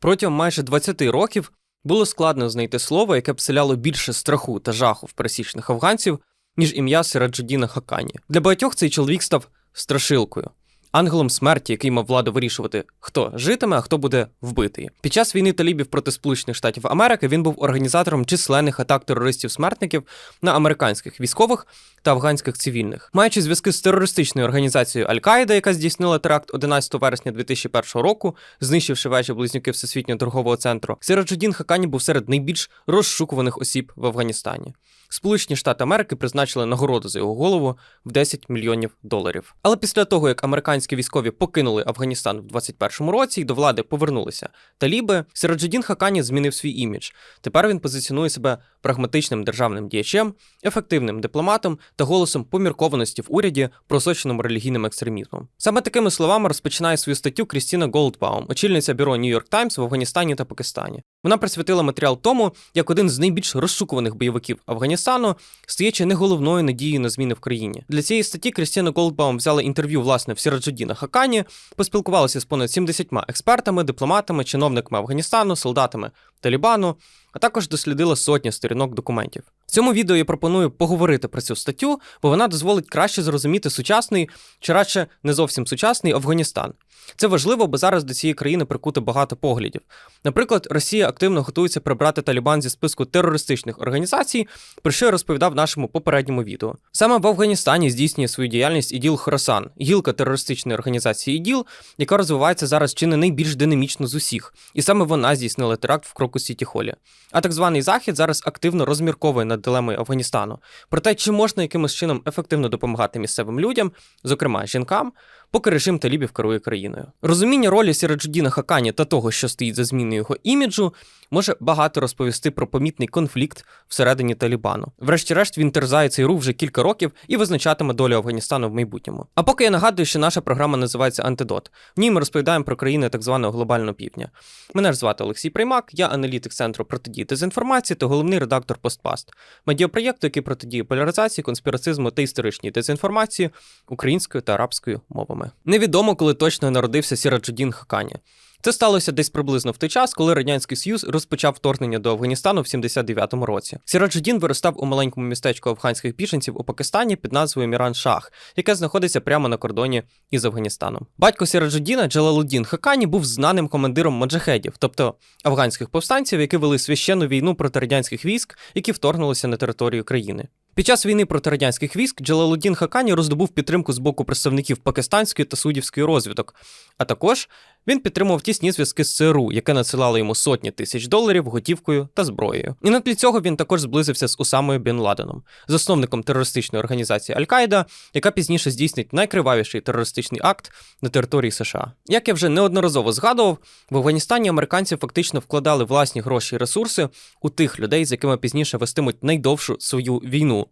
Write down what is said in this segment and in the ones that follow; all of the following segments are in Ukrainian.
Протягом майже 20 років було складно знайти слово, яке б селяло більше страху та жаху в пересічних афганців, ніж ім'я Сираджудіна Хакані. Для багатьох цей чоловік став страшилкою. Ангелом смерті, який мав владу вирішувати, хто житиме, а хто буде вбитий. Під час війни талібів проти Сполучених Штатів Америки він був організатором численних атак терористів-смертників на американських військових та афганських цивільних, маючи зв'язки з терористичною організацією Аль-Каїда, яка здійснила теракт 11 вересня 2001 року, знищивши вежі близнюки Всесвітнього торгового центру. Сираджудін Хакані був серед найбільш розшукуваних осіб в Афганістані. Сполучені Штати Америки призначили нагороду за його голову в 10 мільйонів доларів. Але після того, як американські військові покинули Афганістан в 21-му році і до влади повернулися таліби, Сираджудін Хакані змінив свій імідж. Тепер він позиціонує себе прагматичним державним діячем, ефективним дипломатом та голосом поміркованості в уряді, просоченому релігійним екстремізмом. Саме такими словами розпочинає свою статтю Крістіна Голдбаум, очільниця бюро York Times в Афганістані та Пакистані. Вона присвятила матеріал тому, як один з найбільш розшукуваних бойовиків Афганістану стає чи не головною надією на зміни в країні. Для цієї статті Крістіна Голдбаум взяла інтерв'ю власне в Сіраджудіна Хакані, поспілкувалася з понад 70 експертами, дипломатами, чиновниками Афганістану, солдатами Талібану, а також дослідила сотні сторінок документів. В цьому відео я пропоную поговорити про цю статтю, бо вона дозволить краще зрозуміти сучасний, чи радше не зовсім сучасний Афганістан. Це важливо, бо зараз до цієї країни прикуто багато поглядів. Наприклад, Росія активно готується прибрати Талібан зі списку терористичних організацій, про що я розповідав в нашому попередньому відео. Саме в Афганістані здійснює свою діяльність іділ Хорасан, гілка терористичної організації іділ, яка розвивається зараз чи не найбільш динамічно з усіх, і саме вона здійснила теракт в Кроку Сіті Холі. А так званий захід зараз активно розмірковує над дилемою Афганістану. Про те, чи можна якимось чином ефективно допомагати місцевим людям, зокрема жінкам, поки режим талібів керує країною. Розуміння ролі Сіраджудіна Хакані та того, що стоїть за зміною його іміджу, може багато розповісти про помітний конфлікт всередині Талібану. Врешті-решт він терзає цей рух вже кілька років і визначатиме долю Афганістану в майбутньому. А поки я нагадую, що наша програма називається Антидот. В ній ми розповідаємо про країни так званого глобального півдня. Мене ж звати Олексій Приймак, я аналітик центру протидії дезінформації та головний редактор Постпаст, медіапроєкту, який протидіє поляризації, конспірацизму та історичній дезінформації українською та арабською мовами. Невідомо, коли точно народився Сіраджудін Хакані. Це сталося десь приблизно в той час, коли радянський союз розпочав вторгнення до Афганістану в 79-му році. Сіраджудін виростав у маленькому містечку афганських біженців у Пакистані під назвою Міран Шах, яке знаходиться прямо на кордоні із Афганістаном. Батько Сіраджудіна Джалалудін Хакані був знаним командиром маджахедів, тобто афганських повстанців, які вели священну війну проти радянських військ, які вторгнулися на територію країни. Під час війни проти радянських військ Джалалудін Хакані роздобув підтримку з боку представників пакистанської та суддівської розвідок, а також він підтримував тісні зв'язки з ЦРУ, яке надсилало йому сотні тисяч доларів готівкою та зброєю. І на тлі цього він також зблизився з Усамою Бін Ладеном, засновником терористичної організації Аль-Каїда, яка пізніше здійснить найкривавіший терористичний акт на території США. Як я вже неодноразово згадував, в Афганістані американці фактично вкладали власні гроші і ресурси у тих людей, з якими пізніше вестимуть найдовшу свою війну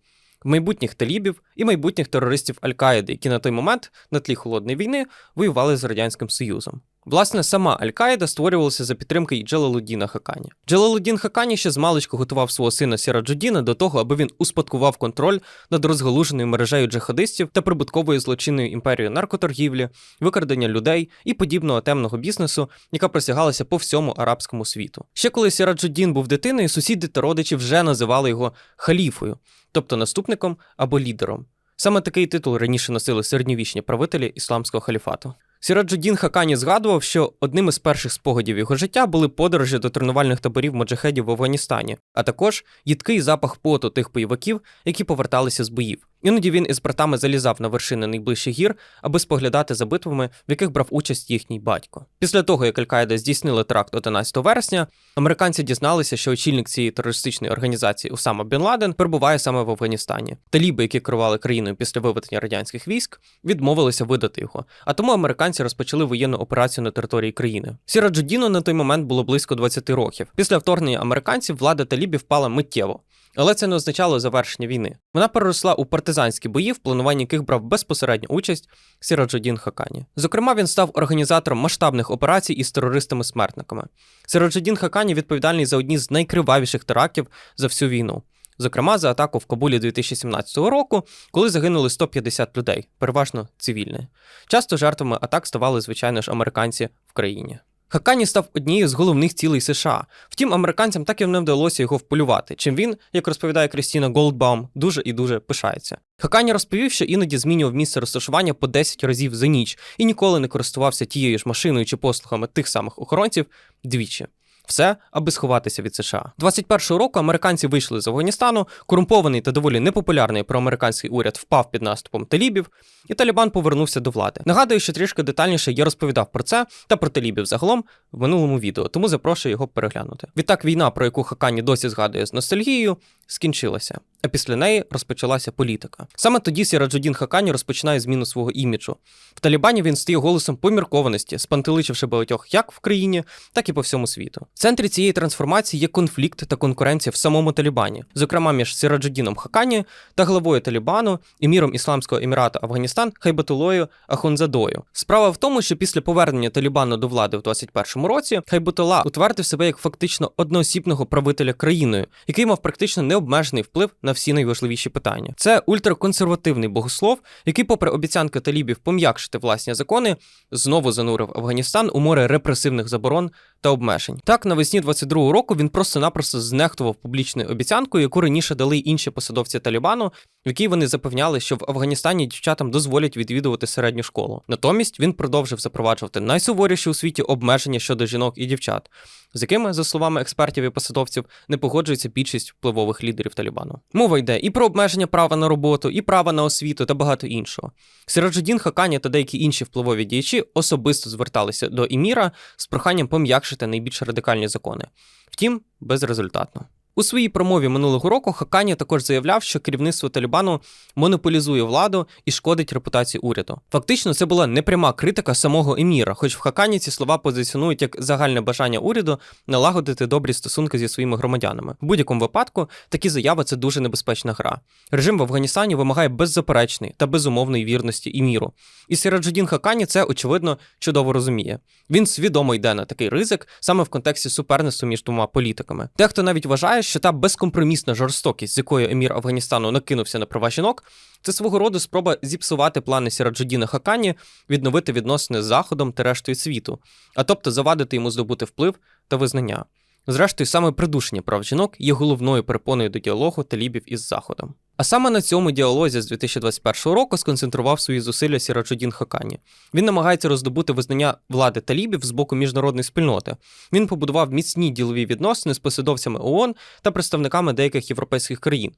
майбутніх талібів і майбутніх терористів Аль-Каїди, які на той момент на тлі холодної війни воювали з радянським союзом. Власне, сама Аль-Каїда створювалася за підтримки і Джалалудіна Хакані. Джалалудін Хакані ще з маличку готував свого сина Сіраджудіна до того, аби він успадкував контроль над розгалуженою мережею джихадистів та прибутковою злочинною імперією наркоторгівлі, викрадення людей і подібного темного бізнесу, яка просягалася по всьому арабському світу. Ще коли Сіраджудін був дитиною, сусіди та родичі вже називали його халіфою, тобто наступником або лідером. Саме такий титул раніше носили середньовічні правителі ісламського халіфату. Сіраджудін Хакані згадував, що одним із перших спогадів його життя були подорожі до тренувальних таборів моджахедів в Афганістані, а також їдкий запах поту тих бойовиків, які поверталися з боїв. Іноді він із братами залізав на вершини найближчих гір, аби споглядати за битвами, в яких брав участь їхній батько. Після того, як Аль-Каїда здійснила теракт 11 вересня, американці дізналися, що очільник цієї терористичної організації Усама Бін Ладен перебуває саме в Афганістані. Таліби, які керували країною після виведення радянських військ, відмовилися видати його. А тому американці розпочали воєнну операцію на території країни. Сіраджудіну на той момент було близько 20 років. Після вторгнення американців влада талібів впала миттєво. Але це не означало завершення війни. Вона переросла у партизанські бої, в плануванні яких брав безпосередню участь Сіраджудін Хакані. Зокрема, він став організатором масштабних операцій із терористами-смертниками. Сіраджудін Хакані відповідальний за одні з найкривавіших терактів за всю війну. Зокрема, за атаку в Кабулі 2017 року, коли загинули 150 людей, переважно цивільні. Часто жертвами атак ставали, звичайно ж, американці в країні. Хакані став однією з головних цілей США. Втім, американцям так і не вдалося його вполювати, чим він, як розповідає Крістіна Голдбаум, дуже і дуже пишається. Хакані розповів, що іноді змінював місце розташування по 10 разів за ніч і ніколи не користувався тією ж машиною чи послугами тих самих охоронців двічі. Все, аби сховатися від США. 21-го року американці вийшли з Афганістану. Корумпований та доволі непопулярний проамериканський уряд впав під наступом талібів, і Талібан повернувся до влади. Нагадую, що трішки детальніше я розповідав про це та про талібів загалом в минулому відео, тому запрошую його переглянути. Відтак, війна, про яку Хакані досі згадує з ностальгією, скінчилася. А після неї розпочалася політика. Саме тоді Сіраджудін Хакані розпочинає зміну свого іміджу. В Талібані він стає голосом поміркованості, спантеличивши багатьох як в країні, так і по всьому світу. В центрі цієї трансформації є конфлікт та конкуренція в самому Талібані, зокрема між Сіраджудіном Хакані та главою Талібану, еміром Ісламського Емірату Афганістан Хайбатулою Ахунзадою. Справа в тому, що після повернення Талібану до влади в 21-му році Хайбатула утвердив себе як фактично одноосібного правителя країною, який мав практично необмежений вплив на всі найважливіші питання. Це ультраконсервативний богослов, який, попри обіцянки талібів пом'якшити власні закони, знову занурив Афганістан у море репресивних заборон та обмежень. Так, навесні 22-го року він просто-напросто знехтував публічною обіцянкою, яку раніше дали інші посадовці Талібану, в якій вони запевняли, що в Афганістані дівчатам дозволять відвідувати середню школу. Натомість він продовжив запроваджувати найсуворіші у світі обмеження щодо жінок і дівчат, з якими, за словами експертів і посадовців, не погоджується більшість впливових лідерів Талібану. Мова йде і про обмеження права на роботу, і права на освіту та багато іншого. Сираджудін Хакані та деякі інші впливові діячі особисто зверталися до Іміра з проханням пом'якшити найбільш радикальні закони. Втім, безрезультатно. У своїй промові минулого року Хакані також заявляв, що керівництво Талібану монополізує владу і шкодить репутації уряду. Фактично, це була непряма критика самого еміра, хоч в Хакані ці слова позиціонують як загальне бажання уряду налагодити добрі стосунки зі своїми громадянами. В будь-якому випадку такі заяви це дуже небезпечна гра. Режим в Афганістані вимагає беззаперечної та безумовної вірності іміру. І Сираджудін Хакані це очевидно чудово розуміє. Він свідомо йде на такий ризик саме в контексті суперництва між двома політиками. Дехто навіть вважає, що та безкомпромісна жорстокість, з якою емір Афганістану накинувся на права жінок, це свого роду спроба зіпсувати плани Сіраджудіна Хакані відновити відносини з Заходом та рештою світу, а тобто завадити йому здобути вплив та визнання. Зрештою, саме придушення прав жінок є головною перепоною до діалогу талібів із Заходом. А саме на цьому діалозі з 2021 року сконцентрував свої зусилля Сіраджудін Хакані. Він намагається роздобути визнання влади талібів з боку міжнародної спільноти. Він побудував міцні ділові відносини з посадовцями ООН та представниками деяких європейських країн.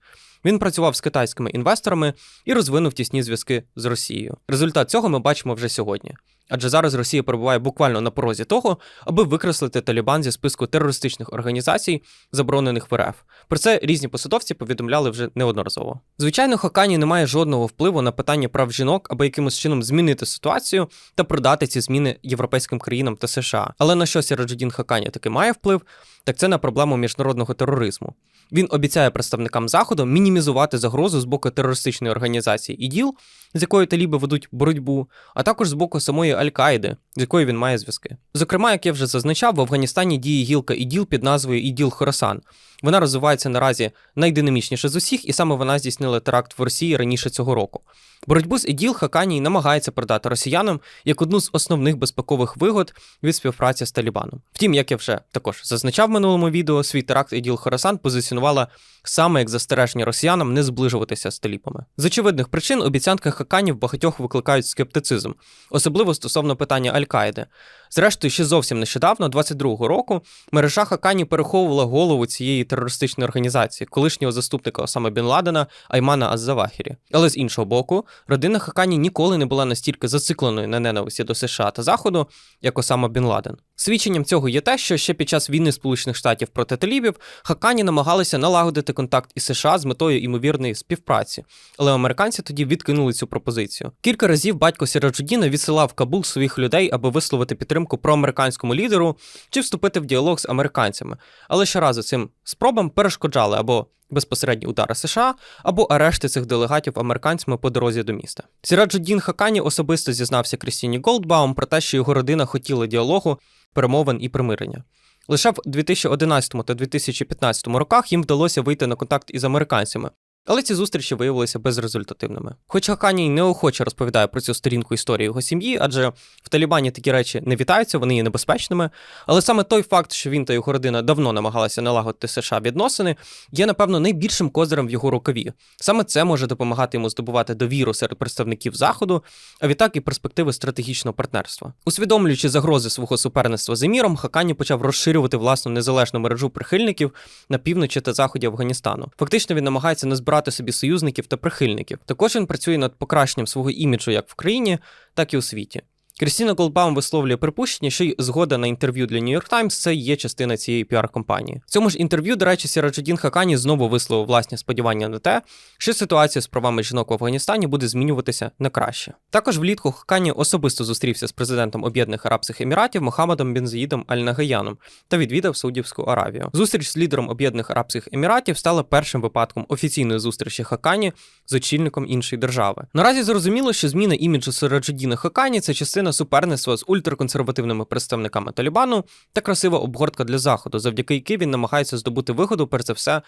Він працював з китайськими інвесторами і розвинув тісні зв'язки з Росією. Результат цього ми бачимо вже сьогодні. Адже зараз Росія перебуває буквально на порозі того, аби викреслити Талібан зі списку терористичних організацій, заборонених в РФ. Про це різні посадовці повідомляли вже неодноразово. Звичайно, Хакані не має жодного впливу на питання прав жінок, аби якимось чином змінити ситуацію та продати ці зміни європейським країнам та США. Але на що Сіраджудін Хакані таки має вплив, так це на проблему міжнародного тероризму. Він обіцяє представникам заходу мінімізувати загрозу з боку терористичної організації ІДІЛ, з якою таліби ведуть боротьбу, а також з боку самої Аль-Каїди, з якою він має зв'язки. Зокрема, як я вже зазначав, в Афганістані діє гілка іділ під назвою Іділ Хорасан. Вона розвивається наразі найдинамічніше з усіх, і саме вона здійснила теракт в Росії раніше цього року. Боротьбу з іділ Хаканій намагається продати росіянам як одну з основних безпекових вигод від співпраці з Талібаном. Втім, як я вже також зазначав в минулому відео, свій теракт іділ Хорасан позиціонувала саме як застереження росіянам не зближуватися з таліпами. З очевидних причин обіцянки Хаканів багатьох викликають скептицизм, особливо стосовно питання Аль-Каїди. Зрештою, ще зовсім нещодавно, 22-го року, мережа Хакані переховувала голову цієї терористичної організації, колишнього заступника Осама Бін Ладена Аймана Аззавахірі. Але з іншого боку, родина Хакані ніколи не була настільки зацикленою на ненависті до США та Заходу, як Осама Бін Ладен. Свідченням цього є те, що ще під час війни Сполучених Штатів проти талібів Хакані намагалися налагодити контакт із США з метою імовірної співпраці, але американці тоді відкинули цю пропозицію. Кілька разів батько Сіраджудіна відсилав Кабул своїх людей, аби висловити підтримку проамериканському лідеру чи вступити в діалог з американцями, але щоразу цим спробам перешкоджали або безпосередні удари США або арешти цих делегатів американцями по дорозі до міста. Сіраджудін Хакані особисто зізнався Крістіні Голдбаум про те, що його родина хотіла діалогу, перемовин і примирення. Лише в 2011 та 2015 роках їм вдалося вийти на контакт із американцями, Але ці зустрічі виявилися безрезультативними. Хоч Хакані неохоче розповідає про цю сторінку історії його сім'ї, адже в Талібані такі речі не вітаються, вони є небезпечними. Але саме той факт, що він та його родина давно намагалися налагодити США відносини, є, напевно, найбільшим козирем в його рукаві. Саме це може допомагати йому здобувати довіру серед представників Заходу, а відтак і перспективи стратегічного партнерства. Усвідомлюючи загрози свого суперництва з Еміром, Хакані почав розширювати власну незалежну мережу прихильників на півночі та заході Афганістану. Фактично він намагається назбирати собі союзників та прихильників. Також він працює над покращенням свого іміджу як в країні, так і у світі. Крістіна Голдбаум висловлює припущення, що й згода на інтерв'ю для York Times – це є частина цієї піар-компанії. В цьому ж інтерв'ю, до речі, Сіраджудін Хакані знову висловив власні сподівання на те, що ситуація з правами жінок в Афганістані буде змінюватися на краще. Також влітку Хакані особисто зустрівся з президентом Об'єднаних Арабських Еміратів Мохаммедом Бензаїдом Аль-Нагаяном та відвідав Саудівську Аравію. Зустріч з лідером Об'єднаних Арабських Еміратів стала першим випадком офіційної зустрічі Хакані з очільником іншої держави. Наразі зрозуміло, що зміна іміджу Сираджудіна Хакані це частина суперництва з ультраконсервативними представниками Талібану та красива обгортка для заходу, завдяки якій він намагається здобути вигоду, перш за все,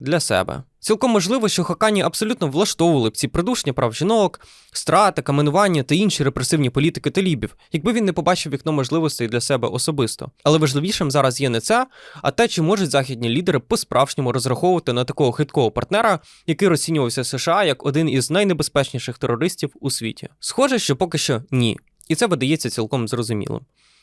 для себе. Цілком можливо, що Хакані абсолютно влаштовували б ці придушення прав жінок, страти, каменування та інші репресивні політики талібів, якби він не побачив вікно можливостей для себе особисто. Але важливішим зараз є не це, а те, чи можуть західні лідери по-справжньому розраховувати на такого хиткого партнера, який розцінювався США як один із найнебезпечніших терористів у світі. Схоже, що поки що ні. І це видається цілком зрозумілим.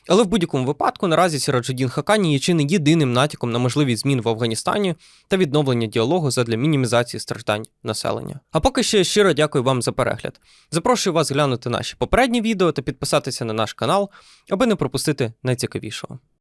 Але в будь-якому випадку наразі Сіраджудін Хакані є чи не єдиним натяком на можливість змін в Афганістані та відновлення діалогу задля мінімізації страждань населення. А поки що щиро дякую вам за перегляд. Запрошую вас глянути наші попередні відео та підписатися на наш канал, аби не пропустити найцікавішого.